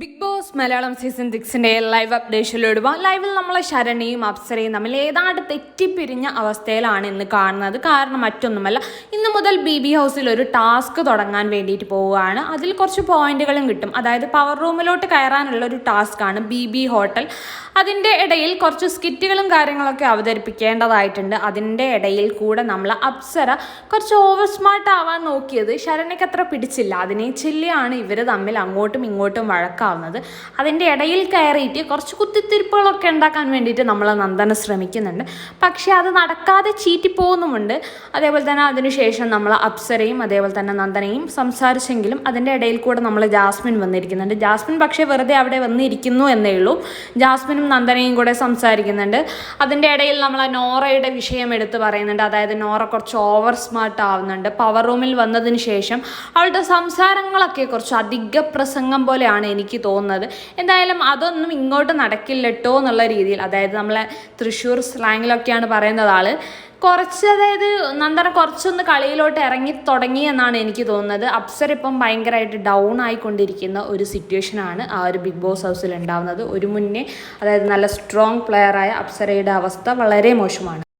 Big boss Malayalam season സിക്സിന്റെ live അപ്ഡേഷനിലൂടെ പോകാം ലൈവിൽ നമ്മളെ ശരണിയും അപ്സരയും തമ്മിൽ ഏതാണ്ട് തെറ്റിപ്പിരിഞ്ഞ അവസ്ഥയിലാണ് ഇന്ന് കാണുന്നത്. കാരണം മറ്റൊന്നുമല്ല ഇന്ന് മുതൽ ബി ബി ഹൗസിൽ ഒരു ടാസ്ക് തുടങ്ങാൻ വേണ്ടിയിട്ട് പോവുകയാണ്. അതിൽ കുറച്ച് പോയിന്റുകളും കിട്ടും. അതായത് പവർ റൂമിലോട്ട് കയറാനുള്ള ഒരു ടാസ്ക്കാണ് ബി ബി ഹോട്ടൽ അതിന്റെ ഇടയിൽ കുറച്ച് സ്കിറ്റുകളും കാര്യങ്ങളൊക്കെ അവതരിപ്പിക്കേണ്ടതായിട്ടുണ്ട്. അതിന്റെ ഇടയിൽ കൂടെ നമ്മൾ അപ്സര കുറച്ച് ഓവർ സ്മാർട്ട് ആവാൻ നോക്കിയത് ശരണിക്ക് അത്ര പിടിച്ചില്ല. അതിനെ ചില്ലിയാണ് ഇവർ തമ്മിൽ അങ്ങോട്ടും ഇങ്ങോട്ടും വഴക്കാവുന്നത് അതിന്റെ ഇടയിൽ കയറിയിട്ട് കുറച്ച് കുത്തിത്തിരിപ്പുകളൊക്കെ ഉണ്ടാക്കാൻ വേണ്ടിയിട്ട് നമ്മൾ നന്ദന ശ്രമിക്കുന്നുണ്ട്. പക്ഷേ അത് നടക്കാതെ ചീറ്റിപ്പോകുന്നുമുണ്ട്. അതേപോലെ തന്നെ അതിനുശേഷം നമ്മൾ അപ്സരയും അതേപോലെ തന്നെ നന്ദനയും സംസാരിച്ചെങ്കിലും അതിന്റെ ഇടയിൽ കൂടെ നമ്മൾ ജാസ്മിൻ വന്നിരിക്കുന്നുണ്ട്. ജാസ്മിൻ പക്ഷേ വെറുതെ അവിടെ വന്നിരിക്കുന്നു എന്നേ ഉള്ളൂ. ജാസ്മിനും നന്ദനയും കൂടെ സംസാരിക്കുന്നുണ്ട്. അതിന്റെ ഇടയിൽ നമ്മൾ നോറയുടെ വിഷയം എടുത്ത് പറയുന്നുണ്ട്. അതായത് നോറ കുറച്ച് ഓവർ സ്മാർട്ട് ആവുന്നുണ്ട്. പവർ റൂമിൽ വന്നതിന് ശേഷം അവളുടെ സംസാരങ്ങളൊക്കെ കുറച്ച് അധിക പ്രസംഗം പോലെയാണ് എനിക്ക് തോന്നുന്നത്. എന്തായാലും അതൊന്നും ഇങ്ങോട്ട് നടക്കില്ലട്ടോ എന്നുള്ള രീതിയിൽ അതായത് നമ്മളെ തൃശ്ശൂർ സ്ലാങ്ങിലൊക്കെയാണ് പറയുന്നത് ആൾ. കുറച്ച് അതായത് നന്ദന കുറച്ചൊന്ന് കളിയിലോട്ട് ഇറങ്ങി തുടങ്ങി എന്നാണ് എനിക്ക് തോന്നുന്നത്. അപ്സര ഇപ്പം ഭയങ്കരമായിട്ട് ഡൗൺ ആയിക്കൊണ്ടിരിക്കുന്ന ഒരു സിറ്റുവേഷനാണ് ആ ഒരു ബിഗ് ബോസ് ഹൗസിൽ ഉണ്ടാവുന്നത്. ഒരു മുന്നേ അതായത് നല്ല സ്ട്രോങ് പ്ലെയറായ അപ്സരയുടെ അവസ്ഥ വളരെ മോശമാണ്.